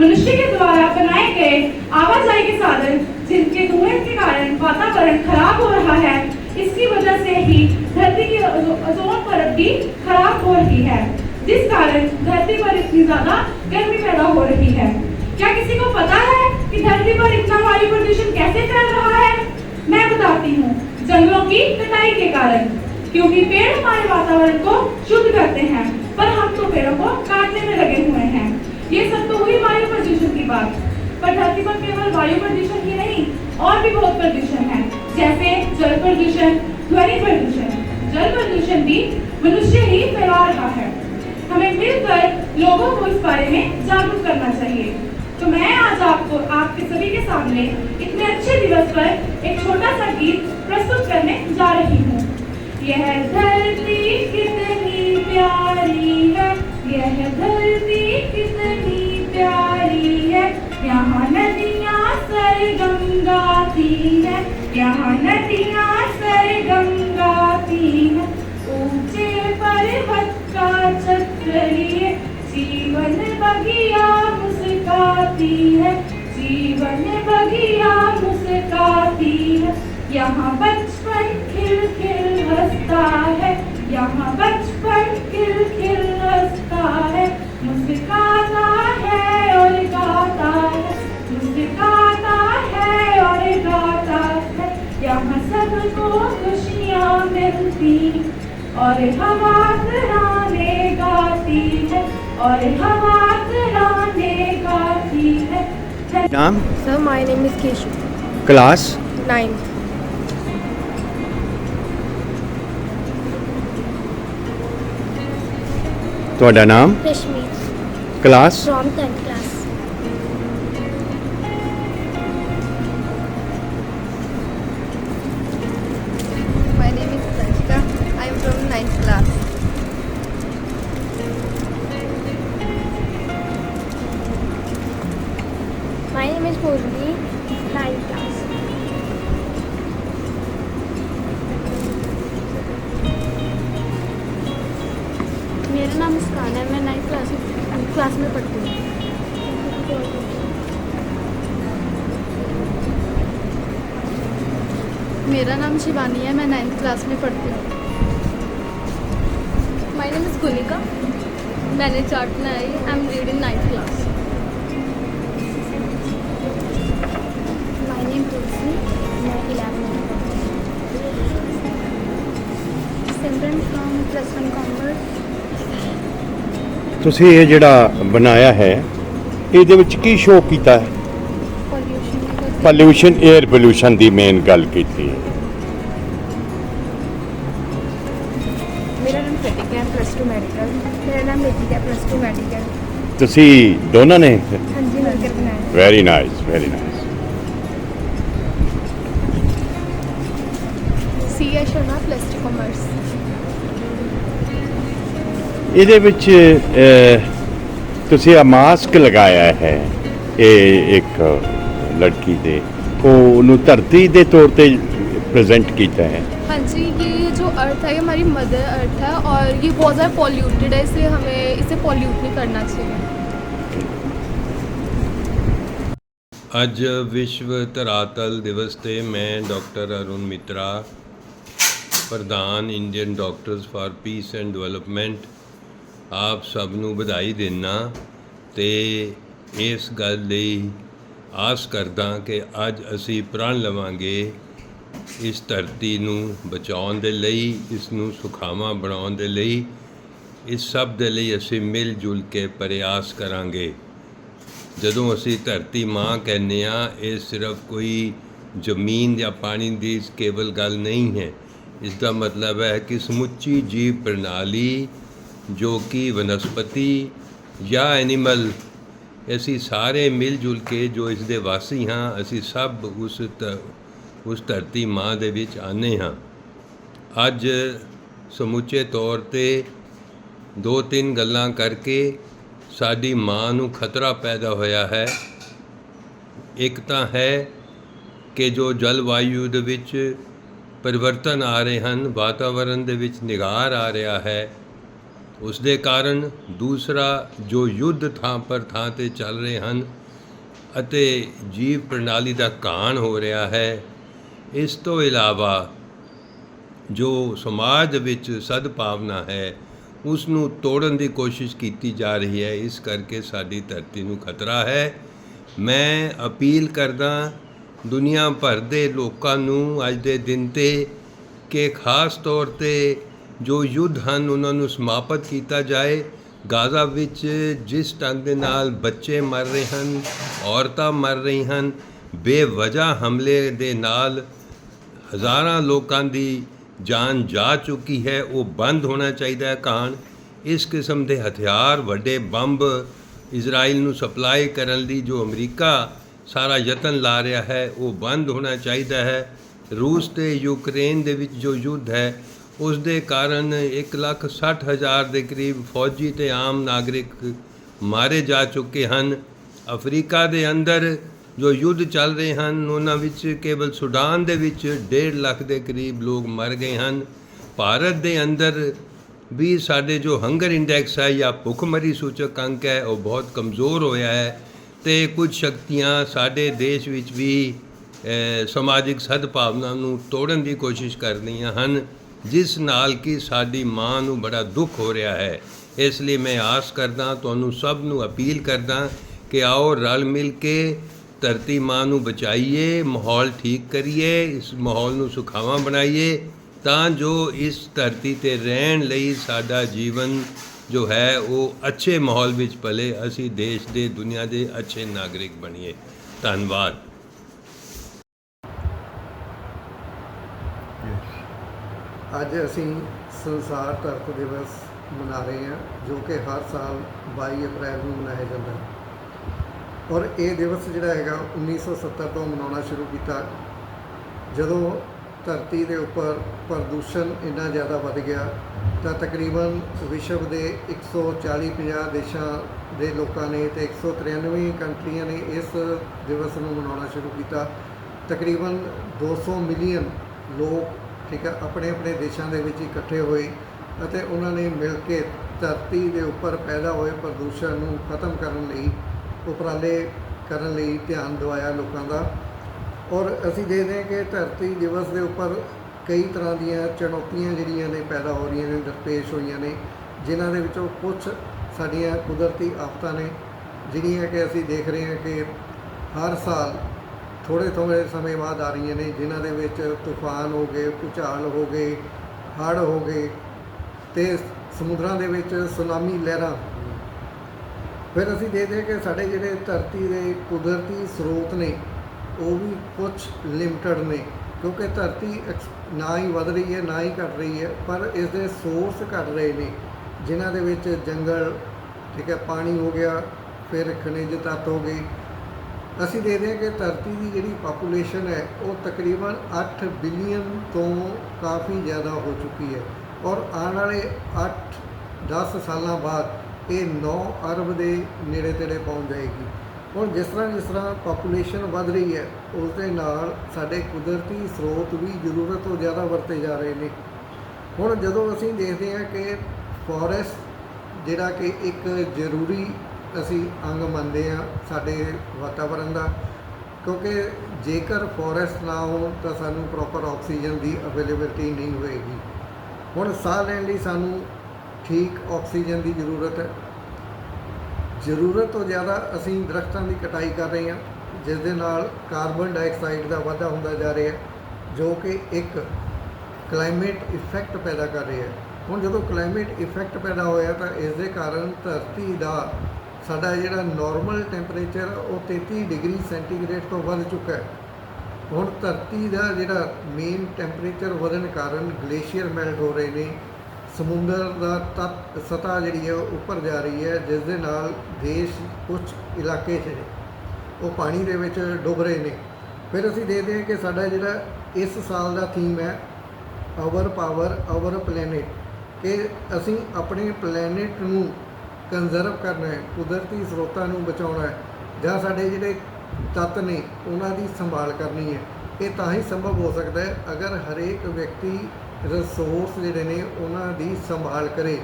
मनुष्य के द्वारा बनाए गए आवाजाही के साधन, जिनके धुएँ के कारण वातावरण खराब हो रहा है, इसकी वजह से ही धरती की ओजोन परत भी खराब हो रही है। जिस कारण धरती पर इतनी ज़्यादा गर्मी पैदा हो रही है। क्या किसी को पता है कि धरती पर इतना वायु प्रदूषण कैसे फैल रहा है? मैं बताती हूँ, जंगलों की कटाई के कारण। क्योंकि पेड़ हमारे वातावरण को शुद्ध करते हैं, पर हम तो पेड़ों को काटने में लगे हुए हैं। ये सब तो हुई वायु प्रदूषण की बात। पर धरती पर केवल वायु प्रदूषण ही नहीं, और भी बहुत प्रदूषण है। जैसे जल प्रदूषण, ध्वनि प्रदूषण। जल प्रदूषण भी मनुष्य ही फैला रहा है। हमें मिलकर लोगों को इस बारे में जागरूक करना चाहिए। तो मैं आज आपको, आपके सभी के सामने इतने अच्छे दिवस पर एक छोटा सा गीत प्रस्तुत करने जा रही हूँ। यह धरती कितनी प्यारी यहाँ नदियाँ सरगम गाती है ऊँचे पर्वत का चक्र लिए जीवन बगिया मुस्काती है, जीवन बगिया मुस्काती है। यहाँ बचपन खिल खिल हंसता है, यहाँ बचपन खिल खिल हंसता है। मिलती और हवा तराने गाती है और हवा तराने गाती है नाम Sir, my name is Keshu. Class Nine. ਤੁਹਾਡਾ ਨਾਮ Rashmi class from 10th class. 9th class. मेरा नाम मुस्कान है, मैं नाइन्थ क्लास क्लास में पढ़ती हूँ। मेरा नाम शिवानी है, मैं नाइन्थ क्लास में पढ़ती हूँ। माय नेम इज़ गुनिका मैंने चार्ट बनाई I am reading ninth class ਤੁਸੀਂ ਇਹ ਜਿਹੜਾ ਬਣਾਇਆ ਹੈ ਇਹਦੇ ਵਿੱਚ ਕੀ ਸ਼ੋ ਕੀਤਾ ਹੈ? ਪੋਲਿਊਸ਼ਨ ਪੋਲਿਊਸ਼ਨ 에ਅਰ ਦੀ ਮੇਨ ਗੱਲ ਕੀਤੀ ਹੈ। ਤੁਸੀਂ ਦੋਨਾਂ ਨੇ? Very nice very nice C A Sharma plus 2 ਇਹਦੇ ਵਿੱਚ ਅਹ, ਤੁਸੀਂ ਆ ਮਾਸਕ ਲਗਾਇਆ ਹੈ ਇਹ ਇੱਕ ਲੜਕੀ ਦੇ ਉਹ ਉਹਨੂੰ ਧਰਤੀ ਦੇ ਤੌਰ ਤੇ ਪ੍ਰੈਜ਼ੈਂਟ ਕੀਤਾ ਹੈ हाँ जी ये जो अर्थ है ये हमारी मदर अर्थ है और ये बहुत ज़्यादा पॉल्यूटेड है इसलिए हमें इसे पॉल्यूट नहीं करना चाहिए ਅੱਜ ਵਿਸ਼ਵ ਧਰਾਤਲ ਦਿਵਸ ਤੇ ਮੈਂ ਡਾਕਟਰ ਅਰੁਣ ਮਿਤਰਾ ਪ੍ਰਧਾਨ Indian doctors for peace and development ਆਪ ਸਭ ਨੂੰ ਵਧਾਈ ਦਿੰਨਾ ਤੇ ਇਸ ਗੱਲ ਲਈ ਆਸ ਕਰਦਾ ਕਿ ਅੱਜ ਅਸੀਂ ਪ੍ਰਣ ਲਵਾਂਗੇ ਇਸ ਧਰਤੀ ਨੂੰ ਬਚਾਉਣ ਦੇ ਲਈ, ਇਸ ਨੂੰ ਸੁਖਾਵਾਂ ਬਣਾਉਣ ਦੇ ਲਈ। ਇਸ ਸਭ ਦੇ ਲਈ ਅਸੀਂ ਮਿਲ ਜੁਲ ਕੇ ਪ੍ਰਯਾਸ ਕਰਾਂਗੇ। ਜਦੋਂ ਅਸੀਂ ਧਰਤੀ ਮਾਂ ਕਹਿੰਦੇ ਆ ਇਹ ਸਿਰਫ ਕੋਈ ਜ਼ਮੀਨ ਜਾਂ ਪਾਣੀ ਦੀ ਕੇਵਲ ਗੱਲ ਨਹੀਂ ਹੈ। ਇਸ ਦਾ ਮਤਲਬ ਹੈ ਕਿ ਸਮੁੱਚੀ ਜੀਵ ਪ੍ਰਣਾਲੀ ਜੋ ਕਿ ਵਨਸਪਤੀ ਜਾਂ ਐਨੀਮਲ। ਅਸੀਂ ਸਾਰੇ ਮਿਲ ਜੁਲ ਕੇ ਜੋ ਇਸ ਦੇ ਵਾਸੀ ਹਾਂ, ਅਸੀਂ ਸਭ ਉਸ ਧ- ਉਸ ਧਰਤੀ ਮਾਂ ਦੇ ਵਿੱਚ ਆਨੇ ਹਾਂ। ਅੱਜ ਸਮੁੱਚੇ ਤੌਰ ਤੇ ਦੋ ਤਿੰਨ ਗੱਲਾਂ ਕਰਕੇ ਸਾਡੀ ਮਾਂ ਨੂੰ ਖਤਰਾ ਪੈਦਾ ਹੋਇਆ ਹੈ। ਇੱਕ ਤਾਂ ਹੈ ਕਿ ਜੋ ਜਲਵਾਯੂ ਦੇ ਵਿੱਚ ਪਰਿਵਰਤਨ ਆ ਰਹੇ ਹਨ ਵਾਤਾਵਰਣ ਦੇ ਵਿੱਚ ਨਿਗਾਰ ਆ ਰਿਹਾ ਹੈ ਉਸ ਦੇ ਕਾਰਨ ਦੂਸਰਾ ਜੋ ਯੁੱਧ ਥਾਂ ਪਰ ਥਾਂ ਤੇ ਚੱਲ ਰਹੇ ਹਨ ਅਤੇ ਜੀਵ ਪ੍ਰਣਾਲੀ ਦਾ ਕਾਣ ਹੋ ਰਿਹਾ ਹੈ, ਇਸ ਤੋਂ ਇਲਾਵਾ ਜੋ ਸਮਾਜ ਦੇ ਵਿੱਚ ਸਦਭਾਵਨਾ ਹੈ ਉਸ ਨੂੰ ਤੋੜਨ ਦੀ ਕੋਸ਼ਿਸ਼ ਕੀਤੀ ਜਾ ਰਹੀ ਹੈ। ਇਸ ਕਰਕੇ ਸਾਡੀ ਧਰਤੀ ਨੂੰ ਖਤਰਾ ਹੈ। ਮੈਂ ਅਪੀਲ ਕਰਦਾ ਦੁਨੀਆ ਭਰ ਦੇ ਲੋਕਾਂ ਨੂੰ ਅੱਜ ਦੇ ਦਿਨ ਤੇ ਕਿ ਖਾਸ ਤੌਰ ਤੇ ਜੋ ਯੁੱਧ ਹਨ, ਉਹਨਾਂ ਨੂੰ ਸਮਾਪਤ ਕੀਤਾ ਜਾਏ। ਗਾਜ਼ਾ ਵਿੱਚ ਜਿਸ ਢੰਗ ਦੇ ਨਾਲ ਬੱਚੇ ਮਰ ਰਹੇ ਹਨ, ਔਰਤਾਂ ਮਰ ਰਹੀ ਹਨ, ਬੇਵਜ੍ਹਾ ਹਮਲੇ ਦੇ ਨਾਲ ਹਜ਼ਾਰਾਂ ਲੋਕਾਂ ਦੀ ਜਾਨ ਜਾ ਚੁੱਕੀ ਹੈ, ਉਹ ਬੰਦ ਹੋਣਾ ਚਾਹੀਦਾ ਹੈ ਕਾਣ ਇਸ ਕਿਸਮ ਦੇ ਹਥਿਆਰ, ਵੱਡੇ ਬੰਬ ਇਜ਼ਰਾਈਲ ਨੂੰ ਸਪਲਾਈ ਕਰਨ ਲਈ ਜੋ ਅਮਰੀਕਾ ਸਾਰਾ ਯਤਨ ਲਾ ਰਿਹਾ ਹੈ, ਉਹ ਬੰਦ ਹੋਣਾ ਚਾਹੀਦਾ ਹੈ। ਰੂਸ ਤੇ ਯੂਕਰੇਨ ਦੇ ਵਿੱਚ ਜੋ ਯੁੱਧ ਹੈ ਉਸ ਦੇ ਕਾਰਨ 1 ਲੱਖ 60 ਹਜ਼ਾਰ ਦੇ ਕਰੀਬ ਫੌਜੀ ਤੇ ਆਮ ਨਾਗਰਿਕ ਮਾਰੇ ਜਾ ਚੁੱਕੇ ਹਨ। ਅਫਰੀਕਾ ਦੇ ਅੰਦਰ ਜੋ ਯੁੱਧ ਚੱਲ ਰਹੇ ਹਨ, ਉਹਨਾਂ ਵਿੱਚ ਕੇਵਲ ਸੁਡਾਨ ਦੇ ਵਿੱਚ 1.5 ਲੱਖ ਦੇ ਕਰੀਬ ਲੋਕ ਮਰ ਗਏ ਹਨ। ਭਾਰਤ ਦੇ ਅੰਦਰ ਵੀ ਸਾਡੇ ਜੋ ਹੰਗਰ ਇੰਡੈਕਸ ਹੈ ਜਾਂ ਭੁੱਖਮਰੀ ਸੂਚਕ ਅੰਕ ਹੈ, ਉਹ ਬਹੁਤ ਕਮਜ਼ੋਰ ਹੋਇਆ ਹੈ ਤੇ ਕੁਝ ਸ਼ਕਤੀਆਂ ਸਾਡੇ ਦੇਸ਼ ਵਿੱਚ ਵੀ ਸਮਾਜਿਕ ਸਦਭਾਵਨਾ ਨੂੰ ਤੋੜਨ ਦੀ ਕੋਸ਼ਿਸ਼ ਕਰ ਰਹੀਆਂ ਹਨ। ਜਿਸ ਨਾਲ ਕਿ ਸਾਡੀ ਮਾਂ ਨੂੰ ਬੜਾ ਦੁੱਖ ਹੋ ਰਿਹਾ ਹੈ। ਇਸ ਲਈ ਮੈਂ ਆਸ ਕਰਦਾ, ਤੁਹਾਨੂੰ ਸਭ ਨੂੰ ਅਪੀਲ ਕਰਦਾ ਕਿ ਆਓ ਰਲ ਮਿਲ ਕੇ ਧਰਤੀ ਮਾਂ ਨੂੰ ਬਚਾਈਏ, ਮਾਹੌਲ ਠੀਕ ਕਰੀਏ, ਇਸ ਮਾਹੌਲ ਨੂੰ ਸੁਖਾਵਾਂ ਬਣਾਈਏ, ਤਾਂ ਜੋ ਇਸ ਧਰਤੀ ਤੇ ਰਹਿਣ ਲਈ ਸਾਡਾ ਜੀਵਨ ਜੋ ਹੈ, ਉਹ ਅੱਛੇ ਮਾਹੌਲ ਵਿੱਚ ਪਲੇ ਅਸੀਂ ਦੇਸ਼ ਦੇ, ਦੁਨੀਆ ਦੇ ਅੱਛੇ ਨਾਗਰਿਕ ਬਣੀਏ। ਧੰਨਵਾਦ। ਅੱਜ ਅਸੀਂ ਸੰਸਾਰ ਧਰਤ ਦਿਵਸ ਮਨਾ ਰਹੇ ਹਾਂ, ਜੋ ਕਿ ਹਰ ਸਾਲ 22 ਅਪ੍ਰੈਲ ਨੂੰ ਮਨਾਇਆ ਜਾਂਦਾ ਹੈ। ਔਰ ਇਹ ਦਿਵਸ ਜਿਹੜਾ ਹੈਗਾ 1970 ਤੋਂ ਮਨਾਉਣਾ ਸ਼ੁਰੂ ਕੀਤਾ। ਜਦੋਂ ਧਰਤੀ ਦੇ ਉੱਪਰ ਪ੍ਰਦੂਸ਼ਣ ਇੰਨਾ ਜ਼ਿਆਦਾ ਵੱਧ ਗਿਆ, ਤਾਂ ਤਕਰੀਬਨ ਵਿਸ਼ਵ ਦੇ 140-50 ਦੇਸ਼ਾਂ ਦੇ ਲੋਕਾਂ ਨੇ ਤੇ 193 ਕੰਟਰੀਆਂ ਨੇ ਇਸ ਦਿਵਸ ਨੂੰ ਮਨਾਉਣਾ ਸ਼ੁਰੂ ਕੀਤਾ। ਤਕਰੀਬਨ 200 ਮਿਲੀਅਨ ਲੋਕ ਠੀਕ ਹੈ ਆਪਣੇ ਆਪਣੇ ਦੇਸ਼ਾਂ ਦੇ ਵਿੱਚ ਇਕੱਠੇ ਹੋਏ ਅਤੇ ਉਹਨਾਂ ਨੇ ਮਿਲ ਕੇ ਧਰਤੀ ਦੇ ਉੱਪਰ ਪੈਦਾ ਹੋਏ ਪ੍ਰਦੂਸ਼ਣ ਨੂੰ ਖਤਮ ਕਰਨ ਲਈ, ਉਪਰਾਲੇ ਕਰਨ ਲਈ ਧਿਆਨ ਦਿਵਾਇਆ ਲੋਕਾਂ ਦਾ। ਔਰ ਅਸੀਂ ਦੇਖਦੇ ਹਾਂ ਕਿ ਧਰਤੀ ਦਿਵਸ ਦੇ ਉੱਪਰ ਕਈ ਤਰ੍ਹਾਂ ਦੀਆਂ ਚੁਣੌਤੀਆਂ ਜਿਹੜੀਆਂ ਨੇ ਪੈਦਾ ਹੋ ਰਹੀਆਂ ਨੇ ਦਰਪੇਸ਼ ਹੋਈਆਂ ਨੇ, ਜਿਨ੍ਹਾਂ ਦੇ ਵਿੱਚੋਂ ਕੁਝ ਸਾਡੀਆਂ ਕੁਦਰਤੀ ਆਫਤਾਂ ਨੇ, ਜਿਹੜੀਆਂ ਕਿ ਅਸੀਂ ਦੇਖ ਰਹੇ ਹਾਂ ਕਿ ਹਰ ਸਾਲ ਥੋੜ੍ਹੇ ਥੋੜ੍ਹੇ ਸਮੇਂ ਬਾਅਦ ਆ ਰਹੀਆਂ ਨੇ, ਜਿਨ੍ਹਾਂ ਦੇ ਵਿੱਚ ਤੂਫਾਨ ਹੋ ਗਏ, ਭੂਚਾਲ ਹੋ ਗਏ, ਹੜ੍ਹ ਹੋ ਗਏ ਤੇ ਸਮੁੰਦਰਾਂ ਦੇ ਵਿੱਚ ਸੁਨਾਮੀ ਲਹਿਰਾਂ। ਫਿਰ ਅਸੀਂ ਦੇਖਦੇ ਹਾਂ ਕਿ ਸਾਡੇ ਜਿਹੜੇ ਧਰਤੀ ਦੇ ਕੁਦਰਤੀ ਸਰੋਤ ਨੇ, ਉਹ ਵੀ ਕੁਝ ਲਿਮਟਡ ਨੇ, ਕਿਉਂਕਿ ਧਰਤੀ ਐਕਸ- ਨਾ ਹੀ ਵਧ ਰਹੀ ਹੈ, ਨਾ ਹੀ ਘਟ ਰਹੀ ਹੈ, ਪਰ ਇਸ ਦੇ ਸੋਰਸ ਘਟ ਰਹੇ ਨੇ, ਜਿਨ੍ਹਾਂ ਦੇ ਵਿੱਚ ਜੰਗਲ, ਠੀਕ ਹੈ, ਪਾਣੀ ਹੋ ਗਿਆ, ਫਿਰ ਖਣਿਜ ਤੱਤ ਹੋ ਗਈ ਅਸੀਂ ਦੇਖਦੇ ਹਾਂ ਕਿ ਧਰਤੀ ਦੀ ਜਿਹੜੀ ਪਾਪੂਲੇਸ਼ਨ ਹੈ, ਉਹ ਤਕਰੀਬਨ 8 ਬਿਲੀਅਨ ਤੋਂ ਕਾਫੀ ਜ਼ਿਆਦਾ ਹੋ ਚੁੱਕੀ ਹੈ। ਔਰ ਆਉਣ ਵਾਲੇ 8 10 ਸਾਲਾਂ ਬਾਅਦ ਇਹ 9 ਅਰਬ ਦੇ ਨੇੜੇ ਤੇੜੇ ਪਹੁੰਚ ਜਾਏਗੀ। ਹੁਣ ਜਿਸ ਤਰ੍ਹਾਂ ਜਿਸ ਤਰ੍ਹਾਂ ਪਾਪੂਲੇਸ਼ਨ ਵੱਧ ਰਹੀ ਹੈ, ਉਸ ਦੇ ਨਾਲ ਸਾਡੇ ਕੁਦਰਤੀ ਸਰੋਤ ਵੀ ਜ਼ਰੂਰਤ ਤੋਂ ਜ਼ਿਆਦਾ ਵਰਤੇ ਜਾ ਰਹੇ ਨੇ। ਹੁਣ ਜਦੋਂ ਅਸੀਂ ਦੇਖਦੇ ਹਾਂ ਕਿ ਫੋਰੈਸਟ ਜਿਹੜਾ ਕਿ ਇੱਕ ਜ਼ਰੂਰੀ ਅਸੀਂ ਅੰਗ ਮੰਨਦੇ ਹਾਂ ਸਾਡੇ ਵਾਤਾਵਰਣ ਦਾ, ਕਿਉਂਕਿ ਜੇਕਰ ਫੋਰੈਸਟ ਨਾ ਹੋਣ ਤਾਂ ਸਾਨੂੰ ਪ੍ਰੋਪਰ ਆਕਸੀਜਨ ਦੀ ਅਵੇਲੇਬਿਲਟੀ ਨਹੀਂ ਹੋਏਗੀ। ਹੁਣ ਸਾਹ ਲੈਣ ਲਈ ਸਾਨੂੰ ਠੀਕ ਆਕਸੀਜਨ ਦੀ ਜ਼ਰੂਰਤ ਹੈ। ਜ਼ਰੂਰਤ ਤੋਂ ਜ਼ਿਆਦਾ ਅਸੀਂ ਦਰਖਤਾਂ ਦੀ ਕਟਾਈ ਕਰ ਰਹੇ ਹਾਂ, ਜਿਸ ਦੇ ਨਾਲ ਕਾਰਬਨ ਡਾਈਆਕਸਾਈਡ ਦਾ ਵਾਧਾ ਹੁੰਦਾ ਜਾ ਰਿਹਾ ਜੋ ਕਿ ਇੱਕ ਕਲਾਈਮੇਟ ਇਫੈਕਟ ਪੈਦਾ ਕਰ ਰਿਹਾ ਹੁਣ ਜਦੋਂ ਕਲਾਈਮੇਟ ਇਫੈਕਟ ਪੈਦਾ ਹੋਇਆ ਤਾਂ ਇਸ ਦੇ ਕਾਰਨ ਧਰਤੀ ਦਾ ਸਾਡਾ ਜਿਹੜਾ ਨਾਰਮਲ ਟੈਂਪਰੇਚਰ ਉਹ 33 ਡਿਗਰੀ ਸੈਂਟੀਗ੍ਰੇਡ ਤੋਂ ਵੱਧ ਚੁੱਕਾ ਹੈ। ਹੁਣ ਧਰਤੀ ਦਾ ਜਿਹੜਾ ਮੇਨ ਟੈਂਪਰੇਚਰ ਵਧਣ ਕਾਰਨ ਗਲੇਸ਼ੀਅਰ ਮੈਲਟ ਹੋ ਰਹੇ ਨੇ। ਸਮੁੰਦਰ ਦਾ ਤੱਤ, ਸਤ੍ਹਾ ਜਿਹੜੀ ਹੈ ਉਹ ਉੱਪਰ ਜਾ ਰਹੀ ਹੈ, ਜਿਸ ਦੇ ਨਾਲ ਦੇਸ਼ ਕੁਝ ਇਲਾਕੇ 'ਚ ਉਹ ਪਾਣੀ ਦੇ ਵਿੱਚ ਡੁੱਬ ਰਹੇ ਨੇ। ਫਿਰ ਅਸੀਂ ਦੇਖਦੇ ਹਾਂ ਕਿ ਸਾਡਾ ਜਿਹੜਾ ਇਸ ਸਾਲ ਦਾ ਥੀਮ ਹੈ ਆਵਰ ਪਾਵਰ ਆਵਰ ਪਲੈਨਟ ਕਿ ਅਸੀਂ ਆਪਣੇ ਪਲੈਨਟ ਨੂੰ ਕੰਜ਼ਰਵ ਕਰਨਾ ਹੈ, ਕੁਦਰਤੀ ਸਰੋਤਾਂ ਨੂੰ ਬਚਾਉਣਾ ਹੈ, ਜਾਂ ਸਾਡੇ ਜਿਹੜੇ ਤੱਤ ਨੇ, ਉਹਨਾਂ ਦੀ ਸੰਭਾਲ ਕਰਨੀ ਹੈ। ਇਹ ਤਾਂ ਹੀ ਸੰਭਵ ਹੋ ਸਕਦਾ ਹੈ, ਅਗਰ ਹਰੇਕ ਵਿਅਕਤੀ ਰਿਸੋਰਸ ਜਿਹੜੇ ਨੇ, ਉਹਨਾਂ ਦੀ ਸੰਭਾਲ ਕਰੇ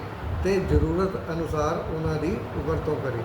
ਤੇ ਜ਼ਰੂਰਤ ਅਨੁਸਾਰ ਉਹਨਾਂ ਦੀ ਵਰਤੋਂ ਕਰੇ।